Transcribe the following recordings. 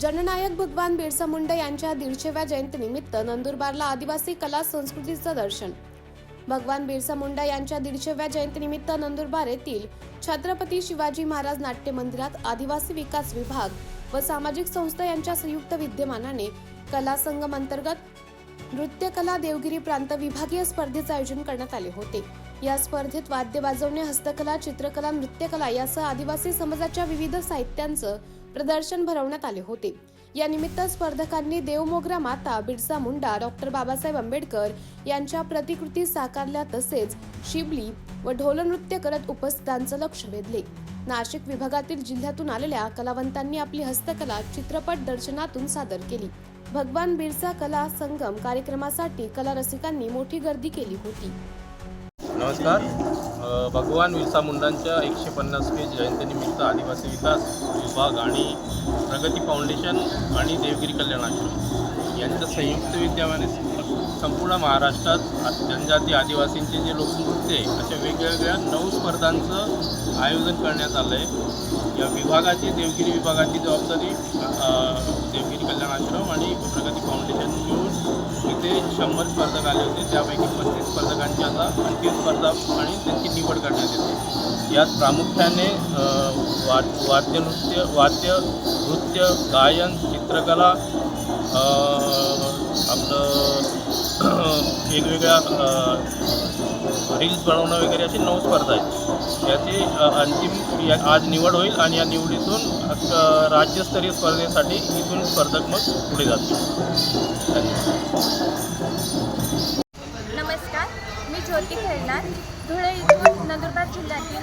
जननायक भगवान बिरसा मुंडा यांच्या दीडशेव्या जयंतीनिमित्त नंदुरबारला आदिवासी कला संस्कृतीचं दर्शन. भगवान बिरसा मुंडा यांच्या दीडशेव्या जयंतीनिमित्त नंदुरबार येथील छत्रपती शिवाजी महाराज नाट्य मंदिरात आदिवासी विकास विभाग व सामाजिक संस्था यांच्या संयुक्त विद्यमानाने कला संगम अंतर्गत नृत्यकला देवगिरी प्रांत विभागीय स्पर्धेचे आयोजन करण्यात आले होते. या स्पर्धेत वाद्य वाजवणे हस्तकला चित्रकला नृत्यकला यासह आदिवासी समाजाच्या विविध साहित्यांचं प्रदर्शन भरवण्यात आले होते. या निमित्त स्पर्धकांनी देवमोगरा माता बिरसा मुंडा डॉक्टर बाबासाहेब आंबेडकर यांच्या प्रतिकृती साकारल्या तसेच शिबली व ढोलनृत्य करत उपस्थितांचं लक्ष वेधले. नाशिक विभागातील जिल्ह्यातून आलेल्या कलावंतांनी आपली हस्तकला चित्रपट दर्शनातून सादर केली. भगवान बिरसा कला संगम कार्यक्रमासाठी कला रसिकांनी मोठी गर्दी केली होती. नमस्कार. भगवान विरसा मुंडांच्या एकशे पन्नासवी जयंतीनिमित्त आदिवासी विकास विभाग आणि प्रगती फाउंडेशन आणि देवगिरी कल्याण आश्रम यांच्या संयुक्त विद्यमाने संपूर्ण महाराष्ट्रात जनजाती आदिवासींचे जे लोकनृत्य आहे अशा वेगवेगळ्या नऊ स्पर्धांचं आयोजन करण्यात आलं आहे या विभागाची देवगिरी विभागाची जबाबदारी देवगिरी कल्याण आश्रम आणि प्रगती ते शंभर स्पर्धक आले होते. त्यापैकी पस्तीस स्पर्धकांची आता अंतिम स्पर्धा आणि त्यांची निवड करण्यात येते. यात प्रामुख्याने वा वाद्य नृत्य वाद्य नृत्य गायन चित्रकला आपलं वेगवेगळ्या रील्स बनवणं वगैरे अशी नऊ स्पर्धा आहेत. याची अंतिम या आज निवड होईल आणि या निवडीतून राज्यस्तरीय स्पर्धेसाठी इथून स्पर्धक मग पुढे जातील. नमस्कार मी ज्योती खेळणार. धुळे इथून नंदुरबार जिल्ह्यातील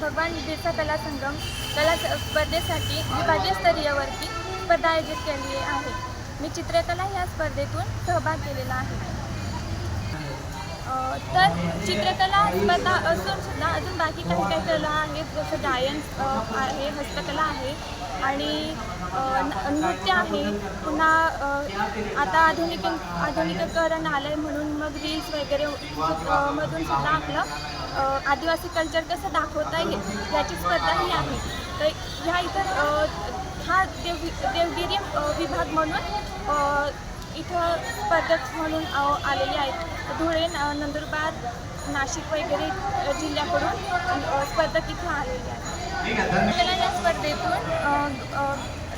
भगवान बिरसा कला संगम कला स्पर्धेसाठी विभागीय स्तरीयवरती स्पर्धा आयोजित केली आहे. मी चित्रकला या स्पर्धेतून सहभाग केलेला आहे. तर चित्रकला स्पर्धा असून सुद्धा अजून बाकी काही काही कला आहेत जसं गायन आहे हस्तकला आहे आणि न- नृत्य आहे. पुन्हा आता आधुनिक आधुनिकीकरण आलं आहे म्हणून मग रील्स वगैरे मधून सुद्धा आपलं आदिवासी कल्चर कसं दाखवता येईल याची स्पर्धाही आहे. तर ह्या इथं हा देव देवगिरी विभाग म्हणून इथं स्पर्धक म्हणून आलेले आहेत. धुळे नंदुरबार नाशिक वगैरे जिल्ह्याकडून स्पर्धक इथं आलेले आहेत. त्याला या स्पर्धेतून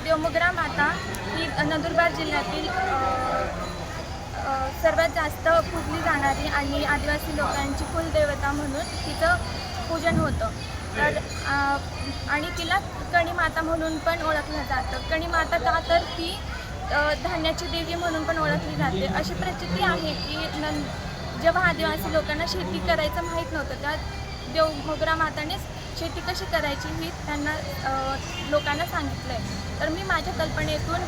देवमोगरा माता ही नंदुरबार जिल्ह्यातील सर्वात जास्त पूजली जाणारी आणि आदिवासी लोकांची कुलदेवता म्हणून तिचं पूजन होतं. तर आणि तिला कणी माता म्हणून पण ओळखलं जातं. कणी माता का तर ती धान्याची देवी म्हणून पण ओळखली जाते. अशी प्रचिती आहे की नं जेव्हा आदिवासी लोकांना शेती करायचं माहीत नव्हतं त्या देव मातानेच शेती कशी करायची ही त्यांना लोकांना सांगितलं आहे तर मी माझ्या कल्पनेतून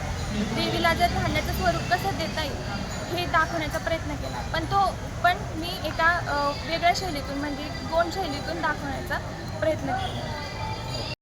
देवीला जर धान्याचं स्वरूप कसं देता येईल हे दाखवण्याचा प्रयत्न केला. पण तो पण मी एका वेगळ्या शैलीतून म्हणजे गोंड शैलीतून दाखवण्याचा प्रयत्न केला.